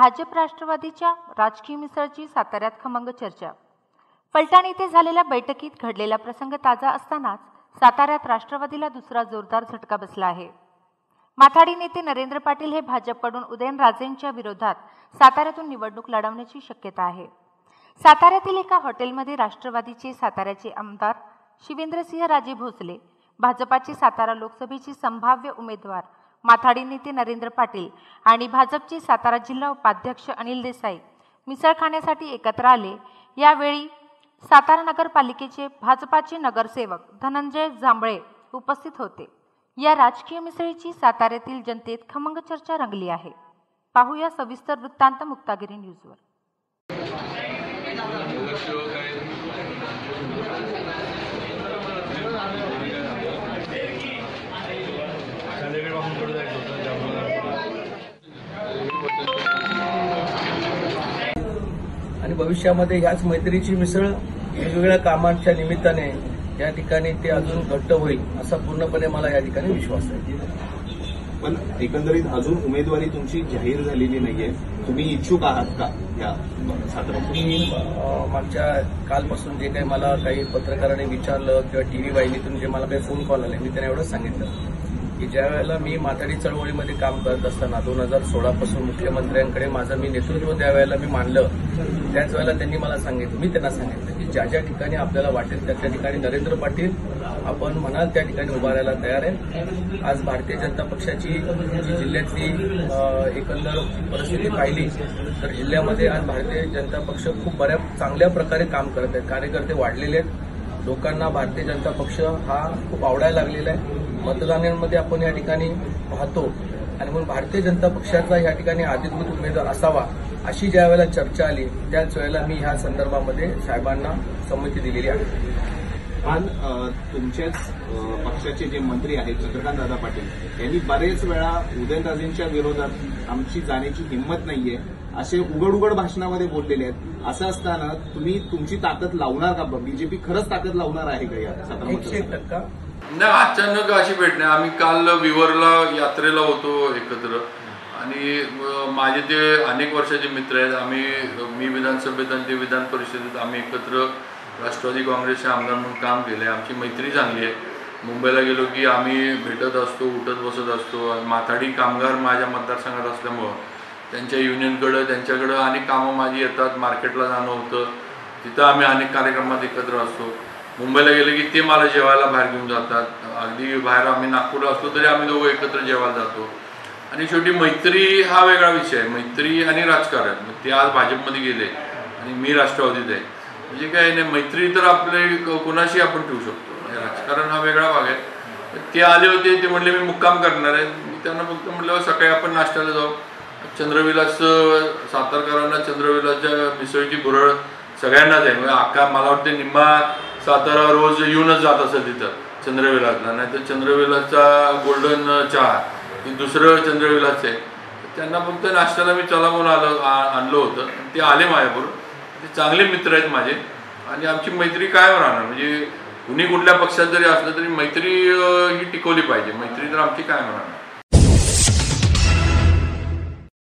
भाजप राष्ट्रवादीच्या राजकीय मिसळची साताऱ्यात खमंग चर्चा. फलटण येथे झालेल्या बैठकीत घडलेला प्रसंग ताजा असतानाच साताऱ्यात राष्ट्रवादीला दुसरा जोरदार झटका बसला आहे. माथाडी नेते नरेंद्र पाटील हे भाजपकडून उदयनराजेंच्या विरोधात साताऱ्यातून निवडणूक लढवण्याची शक्यता आहे. साताऱ्यातील एका हॉटेलमध्ये राष्ट्रवादीचे साताऱ्याचे आमदार शिवेंद्रसिंह राजे भोसले भाजपाचे सातारा लोकसभेचे संभाव्य उमेदवार माथाडी नेते नरेंद्र पाटील आणि भाजपचे सातारा जिल्हा उपाध्यक्ष अनिल देसाई मिसळ खाण्यासाठी एकत्र आले. यावेळी सातारा नगरपालिकेचे भाजपाचे नगरसेवक धनंजय जांभळे उपस्थित होते. या राजकीय मिसळीची साताऱ्यातील जनतेत खमंग चर्चा रंगली आहे. पाहूया सविस्तर वृत्तांत मुक्तागिरी न्यूजवर. आणि भविष्यामध्ये ह्याच मैत्रीची मिसळ वेगवेगळ्या कामांच्या निमित्ताने या ठिकाणी ते अजून घट्ट होईल असा पूर्णपणे मला या ठिकाणी विश्वास आहे. पण एकंदरीत अजून उमेदवारी तुमची जाहीर झालेली नाहीये. तुम्ही इच्छुक आहात का या मी मागच्या कालपासून जे काही मला काही पत्रकारांनी विचारलं किंवा टीव्ही वाहिनीतून जे मला काही फोन कॉल आले मी त्यांना एवढंच सांगितलं. की ज्या वेळेला मी माथाडी चळवळीमध्ये काम करत असताना दोन हजार सोळापासून मुख्यमंत्र्यांकडे माझं मी नेतृत्व त्या वेळेला मी मांडलं त्याच वेळेला त्यांनी मला सांगितलं मी त्यांना सांगितलं की ज्या ज्या ठिकाणी आपल्याला वाटेल त्या त्या ठिकाणी नरेंद्र पाटील आपण म्हणाल त्या ठिकाणी उभारायला तयार आहे. आज भारतीय जनता पक्षाची जी जिल्ह्यातली एकंदर परिस्थिती पाहिली तर जिल्ह्यामध्ये आज भारतीय जनता पक्ष खूप बऱ्या चांगल्या प्रकारे काम करत आहेत. कार्यकर्ते वाढलेले आहेत. लोकांना भारतीय जनता पक्ष हा खूप आवडायला लागलेला आहे. मतदानांमध्ये आपण या ठिकाणी पाहतो. आणि म्हणून भारतीय जनता पक्षाचा या ठिकाणी अधिकृत उमेदवार असावा अशी ज्या वेळेला चर्चा आली त्याच वेळेला मी ह्या संदर्भामध्ये साहेबांना संमती दिलेली आहे. पण अ, तुमच्याच पक्षाचे जे मंत्री आहेत चंद्रकांत दादा पाटील यांनी बरेच वेळा उदयनराजेंच्या विरोधात आमची जाण्याची हिंमत नाहीये असे उघड उघड भाषणामध्ये बोललेले आहेत. असं असताना तुम्ही तुमची ताकद लावणार का? बीजेपी खरंच ताकद लावणार आहे का या सातारा एकशे? टक्का. नाही अचानक अशी भेट नाही. आम्ही काल विवरला यात्रेला होतो एकत्र. आणि माझे ते अनेक वर्षाचे मित्र आहेत आम्ही मी विधानसभेत आणि ते विधान परिषदेत आम्ही एकत्र राष्ट्रवादी काँग्रेसचे आमदार म्हणून काम केले आमची मैत्री चांगली आहे. मुंबईला गेलो की आम्ही भेटत असतो उठत बसत असतो. माथाडी कामगार माझ्या मतदारसंघात असल्यामुळं त्यांच्या युनियनकडं त्यांच्याकडं अनेक कामं माझी येतात. मार्केटला जाणं होतं. तिथं आम्ही अनेक कार्यक्रमात एकत्र असतो. मुंबईला गेले की ते मला जेवायला बाहेर घेऊन जातात. अगदी बाहेर आम्ही नागपूरला असतो तरी आम्ही दोघं एकत्र जेवायला जातो. आणि शेवटी मैत्री हा वेगळा विषय आहे. मैत्री आणि राजकारण. मग ते आज भाजपमध्ये गेले आणि मी राष्ट्रवादीत आहे. म्हणजे काय नाही मैत्री तर आपले कोणाशी आपण ठेवू शकतो. राजकारण हा वेगळा भाग आहे. ते आले होते ते म्हणले मी मुक्काम करणार आहे. मी त्यांना फक्त म्हटलं सकाळी आपण नाश्त्याला जाऊ. चंद्रविलास सातारकरांना चंद्रविलासच्या मिसळीची बुरळ सगळ्यांनाच आहे म्हणजे आका मला वाटतं निम्मा सातारा रोज येऊनच जात असं तिथं चंद्रविलासला. नाही तर चंद्रविलासचा गोल्डन चहा दुसरं चंद्रविलास आहे. त्यांना फक्त नाश्त्याला मी चला म्हणून आलो आणलं होतं. ते आले माझ्याबरोबर ते चांगले मित्र आहेत माझे. आणि आमची मैत्री काय राहणार. म्हणजे कुणी कुठल्या पक्षात जरी असलं तरी मैत्री ही टिकवली पाहिजे. मैत्री तर आमची काय राहणार.